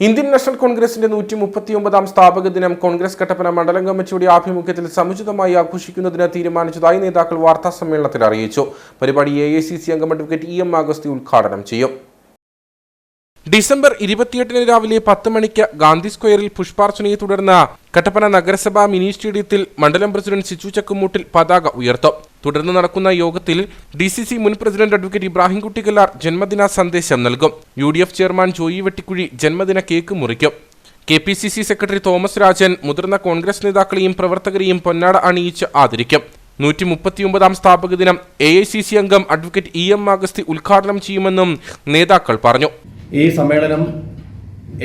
Indian national കോൺഗ്രസിന്റെ നൂറ്റി മുപ്പത്തിയൊമ്പതാം സ്ഥാപക ദിനം കോൺഗ്രസ് കട്ടപ്പന മണ്ഡലം കമ്മിറ്റിയുടെ ആഭിമുഖ്യത്തിൽ സമുചിതമായി ആഘോഷിക്കുന്നതിന് തീരുമാനിച്ചതായി നേതാക്കൾ വാർത്താ സമ്മേളനത്തിൽ അറിയിച്ചു. പരിപാടി എ അംഗം അഡ്വക്കേറ്റ് ഇ എം ആഗസ്തി ഉദ്ഘാടനം ചെയ്യും. ഡിസംബർ ഇരുപത്തിയെട്ടിന് രാവിലെ പത്ത് മണിക്ക് ഗാന്ധി സ്ക്വയറിൽ പുഷ്പാർച്ചനയെ തുടർന്ന് കട്ടപ്പന നഗരസഭാ മിനി സ്റ്റേഡിയത്തിൽ മണ്ഡലം പ്രസിഡന്റ് സിച്ചു ചക്കുമൂട്ടിൽ പതാക ഉയർത്തും. തുടർന്ന് നടക്കുന്ന യോഗത്തിൽ ഡി സി സി മുൻ പ്രസിഡന്റ് അഡ്വക്കേറ്റ് ഇബ്രാഹിം കുട്ടിക്കല്ലാർ ജന്മദിന സന്ദേശം നൽകും. U D F chairman Joy Vettikuzhi ജന്മദിന കേക്ക് മുറിക്കും. K P C C secretary Thomas Rajan മുതിർന്ന കോൺഗ്രസ് നേതാക്കളെയും പ്രവർത്തകരെയും പൊന്നാട അണിയിച്ച് ആദരിക്കും. നൂറ്റി മുപ്പത്തിയൊമ്പതാം സ്ഥാപക ദിനം എ ഐ സി സി അംഗം അഡ്വക്കേറ്റ് ഇ എം അഗസ്തി ഉദ്ഘാടനം ചെയ്യുമെന്നും നേതാക്കൾ പറഞ്ഞു. ഈ സമ്മേളനം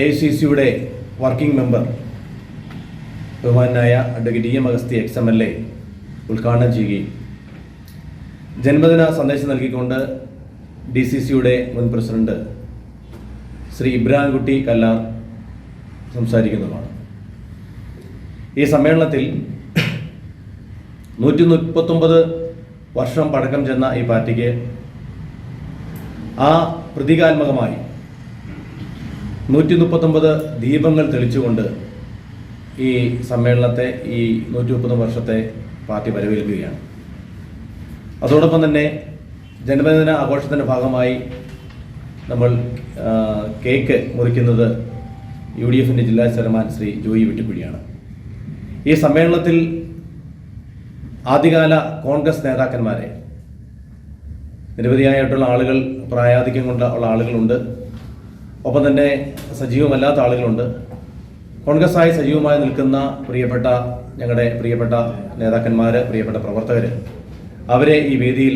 എ സി സിയുടെ വർക്കിംഗ് മെമ്പർ ബഹുമാനായ advocate E M Augusthy ex M L A ഉദ്ഘാടനം ചെയ്യുകയും ജന്മദിന സന്ദേശം നൽകിക്കൊണ്ട് ഡി സി സിയുടെ മുൻ പ്രസിഡന്റ് ശ്രീ ഇബ്രാഹിംകുട്ടി കല്ലാർ സംസാരിക്കുന്നതുമാണ് ഈ സമ്മേളനത്തിൽ നൂറ്റി മുപ്പത്തൊമ്പത് വർഷം പഴക്കം ചെന്ന ഈ പാർട്ടിക്ക് ആ പ്രതീകാത്മകമായി നൂറ്റി മുപ്പത്തൊമ്പത് ദീപങ്ങൾ തെളിച്ചുകൊണ്ട് ഈ സമ്മേളനത്തെ ഈ നൂറ്റി മുപ്പത് വർഷത്തെ പാർട്ടി വരവേൽക്കുകയാണ്. അതോടൊപ്പം തന്നെ ജന്മദിന ആഘോഷത്തിന്റെ ഭാഗമായി നമ്മൾ കേക്ക് മുറിക്കുന്നത് യു ഡി എഫിന്റെ ജില്ലാ ചെയർമാൻ ശ്രീ ജോയി വിട്ടുപിടിയാണ്. ഈ സമ്മേളനത്തിൽ ആദ്യകാല കോൺഗ്രസ് നേതാക്കന്മാരെ നിരവധിയായിട്ടുള്ള ആളുകൾ പ്രായാധിക്യം കൊണ്ട് ഉള്ള ആളുകളുണ്ട്. ഒപ്പം തന്നെ സജീവമല്ലാത്ത ആളുകളുണ്ട്. കോൺഗ്രസ്സായി സജീവമായി നിൽക്കുന്ന പ്രിയപ്പെട്ട ഞങ്ങളുടെ പ്രിയപ്പെട്ട നേതാക്കന്മാർ പ്രിയപ്പെട്ട പ്രവർത്തകർ അവരെ ഈ വേദിയിൽ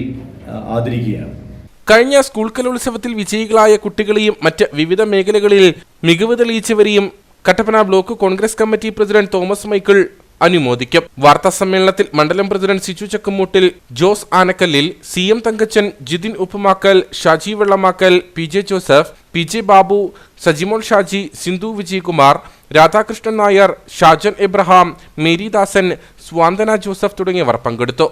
ആദരിക്കുകയാണ്. കഴിഞ്ഞ സ്കൂൾ കലോത്സവത്തിൽ വിജയികളായ കുട്ടികളെയും മറ്റ് വിവിധ മേഖലകളിൽ മികവ് തെളിയിച്ചവരെയും Kattappana block Congress committee president Thomas Michael അനുമോദിക്കും. വാർത്താ സമ്മേളനത്തിൽ മണ്ഡലം president Siju Chakkumoottil Jose Anakkallil C M Thankachan Jithin Uppumakkal Shaji Vellamakkal P J Joseph P J Babu Sajimol Shaji Sindhu Vijayakumar Radhakrishnan Nair Shajan Abraham Meridasan സ്വാന്തന Joseph തുടങ്ങിയവർ പങ്കെടുത്തു.